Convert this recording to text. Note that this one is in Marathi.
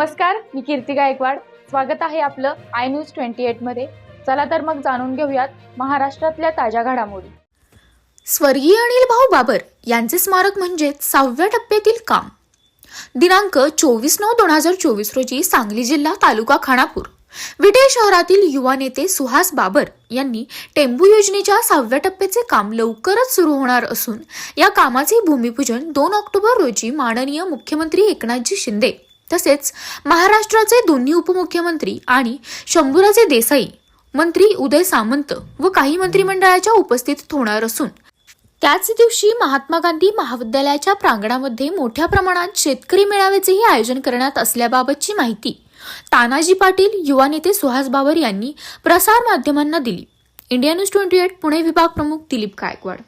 नमस्कार मी कीर्ती गायकवाड. स्वागत आहे आपलं आय न्यूज ट्वेंटी एटमध्ये चला तर मग जाणून घेऊयात महाराष्ट्रातल्या ताज्या घडामोडी. स्वर्गीय अनिल भाऊ बाबर यांचे स्मारक म्हणजेच सहाव्या टप्प्यातील काम. दिनांक चोवीस नऊ दोन हजार चोवीस रोजी सांगली जिल्हा तालुका खानापूर. विटे शहरातील युवा नेते सुहास बाबर यांनी टेंबू योजनेच्या सहाव्या टप्प्याचे काम लवकरच सुरू होणार असून या कामाचे भूमिपूजन दोन ऑक्टोबर रोजी माननीय मुख्यमंत्री एकनाथजी शिंदे तसेच महाराष्ट्राचे दोन्ही उपमुख्यमंत्री आणि शंभूराजे देसाई मंत्री उदय सामंत व काही मंत्रिमंडळाच्या उपस्थितीत होणार असून त्याच दिवशी महात्मा गांधी महाविद्यालयाच्या प्रांगणामध्ये मोठ्या प्रमाणात शेतकरी मेळाव्याचेही आयोजन करण्यात असल्याबाबतची माहिती तानाजी पाटील युवा नेते सुहास बाबर यांनी प्रसार माध्यमांना दिली. India news twenty eight Pune विभाग प्रमुख दिलीप गायकवाड.